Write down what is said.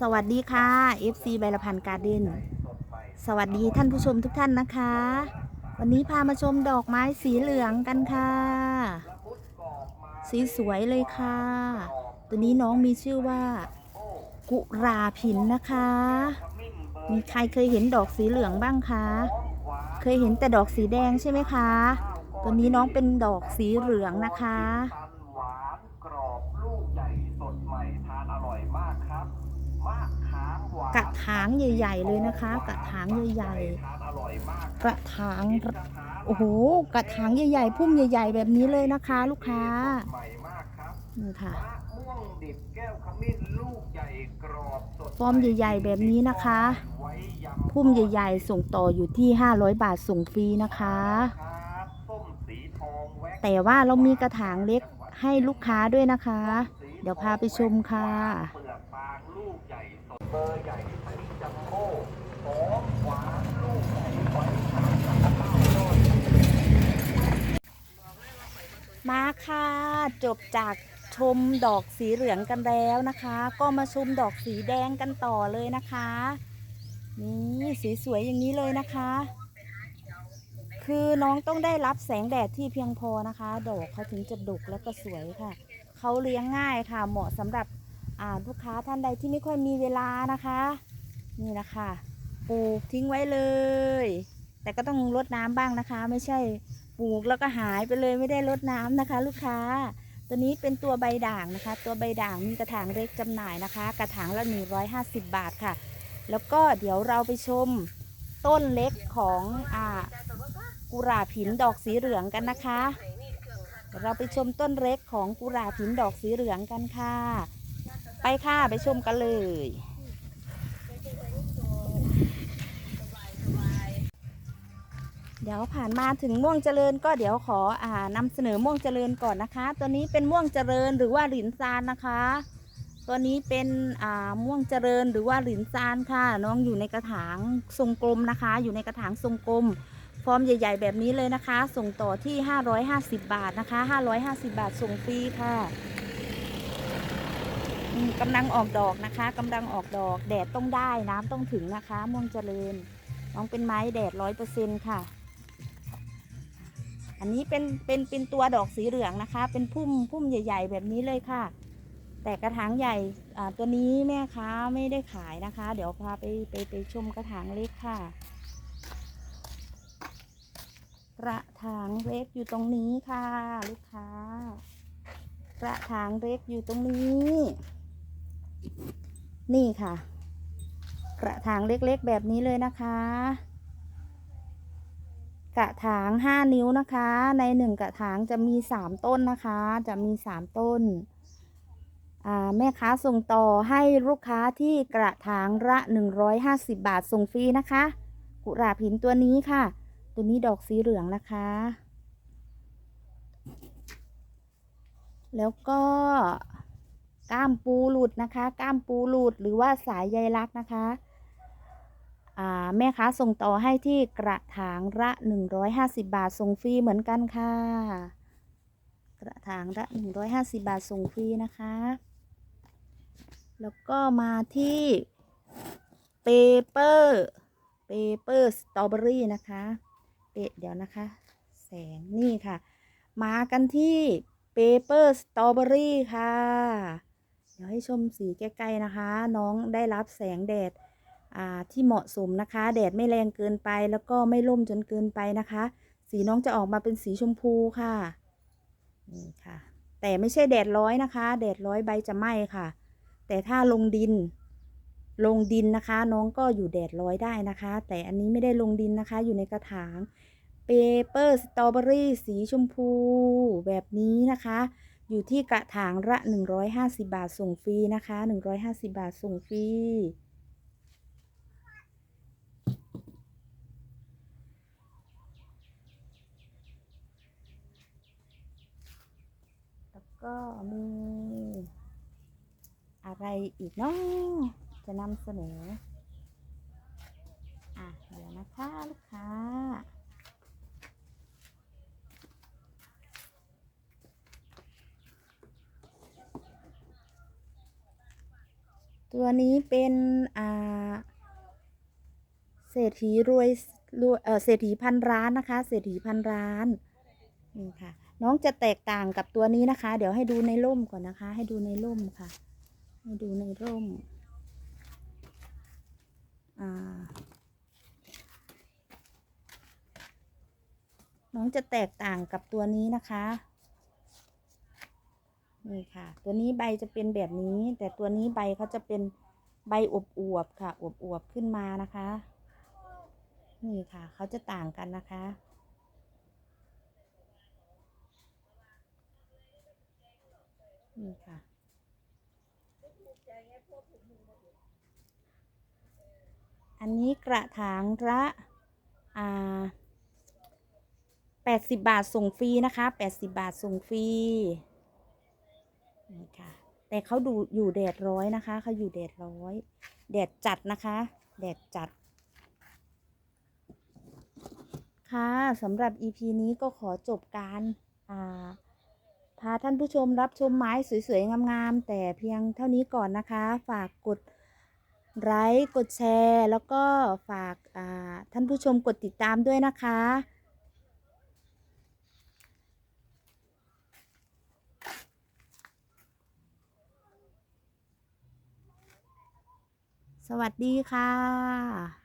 สวัสดีค่ะ FC ใบละพันการ์เด้นสวัสดีท่านผู้ชมทุกท่านนะคะ วันนี้พามาชมดอกไม้สีเหลืองกันค่ะ สีสวยเลยค่ะ ตัวนี้น้องมีชื่อว่า กุราพินนะคะ มีใครเคยเห็นดอกสีเหลืองบ้างคะ เคยเห็นแต่ดอกสีแดงใช่ไหมคะ ตัวนี้น้องเป็นดอกสีเหลืองนะคะ หวานกรอบลูกใหญ่สดใหม่ทานอร่อยมากครับ มากขามหวาน กระถางใหญ่ ๆ เลยนะคะ กระถางใหญ่กๆกระถางโอ้โหกระถางใหญ่ๆพุ่มใหญ่ ๆ แบบนี้เลยนะคะ ลูกค้าใหม่มากครับนี่ค่ะม่วงดิบแก้วขมิ้นลูกใหญ่กรอบสดฟอร์มใหญ่ ๆ แบบนี้นะคะ พุ่มใหญ่ ๆ ส่งต่ออยู่ที่ 500 บาทส่งฟรีนะคะแว็กแต่ว่าเรามีกระถางเล็กให้ลูกค้าด้วยนะคะ เดี๋ยวพาไปชมค่ะ เบอร์ใหญ่ไอ้จัมโบ้หอมหวานลูกใหญ่ไว้ทานกับข้าวโพดมาค่ะ จบจากชมดอกสีเหลืองกันแล้วนะคะ ก็มาชมดอกสีแดงกันต่อเลยนะคะ นี่สีสวยอย่างนี้เลยนะคะ คือน้องต้องได้รับแสงแดดที่เพียงพอนะคะ ดอกเขาถึงจะดกแล้วก็สวยค่ะ เขาเลี้ยงง่ายค่ะ เหมาะสำหรับ ลูกค้าท่านใดที่ไม่ค่อยมีเวลานะคะ นี่นะคะปลูกทิ้งไว้เลย แต่ก็ต้องรดน้ำบ้างนะคะ ไม่ใช่ปลูกแล้วก็หายไปเลยไม่ได้รดน้ำนะคะ ลูกค้า ตัวนี้เป็นตัวใบด่างนะคะ ตัวใบด่างมีกระถางเล็กจำหน่ายนะคะ กระถางละ150 บาทค่ะ แล้วก็เดี๋ยวเราไปชมต้นเล็กของอ่ากุหลาบหินดอกสีเหลืองกันนะคะ เราไปชมต้นเล็กของกุหลาบหินดอกสีเหลืองกันค่ะ ไปค่ะไปชมกันเลย เดี๋ยวผ่านมาถึงม่วงเจริญก็เดี๋ยวขออ่านำเสนอม่วงเจริญก่อนนะคะ ตัวนี้เป็นม่วงเจริญหรือว่าหลินซานนะคะ ตัวนี้เป็นอ่าม่วงเจริญหรือว่าหลินซานค่ะ น้องอยู่ในกระถางทรงกลมนะคะ อยู่ในกระถางทรงกลมฟอร์มใหญ่ ๆ แบบนี้เลยนะคะ ส่งต่อที่ 550 บาทนะคะ 550 บาทส่งฟรีค่ะ กำลังออกดอกนะคะกำลังออกดอกแดดต้องได้น้ำต้องถึงนะคะ ม่วงเจริญน้องเป็นไม้แดดร้อยเปอร์เซ็นค่ะ อันนี้เป็นเป็นเป็นตัวดอกสีเหลืองนะคะ เป็นพุ่มพุ่มใหญ่ ๆ แบบนี้เลยค่ะ แต่กระถางใหญ่ตัวนี้แม่ค้าไม่ได้ขายนะคะ เดี๋ยวพาไปไปไปชมกระถางเล็กค่ะ กระถางเล็กอยู่ตรงนี้ค่ะ ลูกค้ากระถางเล็กอยู่ตรงนี้ นี่ค่ะ กระถางเล็กๆแบบนี้เลยนะคะ กระถางห้านิ้วนะคะ ในหนึ่งกระถางจะมีสามต้นนะคะ จะมีสามต้นแม่ค้าส่งต่อให้ลูกค้าที่กระถางละ 150 บาทส่งฟรีนะคะ กุหลาบหินตัวนี้ค่ะ ตัวนี้ดอกสีเหลืองนะคะ แล้วก็ ก้ามปูหลุดนะคะ ก้ามปูหลุดหรือว่าสายใยลักนะคะแม่ค้าส่งต่อให้ที่กระถางละ 150 บาทส่งฟรีเหมือนกันค่ะ กระถางละ 150 บาทส่งฟรีนะคะ แล้วก็มาที่เปเปอร์เปเปอร์สตรอเบอรี่นะคะเปเดี๋ยวนะคะ แสงนี่ค่ะ มากันที่เปเปอร์สตรอเบอรี่ค่ะ ดี๋ยวให้ชมสีใกล้ๆนะคะ น้องได้รับแสงแดดที่เหมาะสมนะคะ แดดไม่แรงเกินไปแล้วก็ไม่ร่มจนเกินไปนะคะ สีน้องจะออกมาเป็นสีชมพูค่ะนี่ค่ะ แต่ไม่ใช่แดดร้อยนะคะ แดดร้อยใบจะไหม้ค่ะ แต่ถ้าลงดิน ลงดินนะคะ น้องก็อยู่แดดร้อยได้นะคะ แต่อันนี้ไม่ได้ลงดินนะคะ อยู่ในกระถางเปเปอร์สตรอเบอรี่สีชมพูแบบนี้นะคะ อยู่ที่กระถางละ 150 บาทส่งฟรีนะคะ 150 บาทส่งฟรี แล้วก็มีอะไรอีกเนาะจะนำเสนอ อะ เดี๋ยวนะคะ ลูกค้า ตัวนี้เป็นอ่าเศรษฐีรวยรวยเออเศรษฐีพันร้านนะคะ เศรษฐีพันร้านนี่ค่ะ น้องจะแตกต่างกับตัวนี้นะคะ เดี๋ยวให้ดูในร่มก่อนนะคะ ให้ดูในร่มค่ะ ให้ดูในร่มอ่าน้องจะแตกต่างกับตัวนี้นะคะ นี่ค่ะ ตัวนี้ใบจะเป็นแบบนี้ แต่ตัวนี้ใบเขาจะเป็นใบอวบอวบๆค่ะ อวบอวบๆขึ้นมานะคะ นี่ค่ะเขาจะต่างกันนะคะ นี่ค่ะอันนี้กระถางละอ่าแปดสิบบาทส่งฟรีนะคะแปดสิบบาทส่งฟรี นี่ค่ะ แต่เขาดูอยู่แดดร้อยนะคะเขาอยู่แดดร้อย แดดจัดนะคะ แดดจัด ค่ะสำหรับ EP นี้ก็ขอจบการอ่าพาท่านผู้ชมรับชมไม้สวยๆ งามๆ แต่เพียงเท่านี้ก่อนนะคะ ฝากกดไลค์กดแชร์ แล้วก็ฝากาท่านผู้ชมกดติดตามด้วยนะคะ สวัสดีค่ะ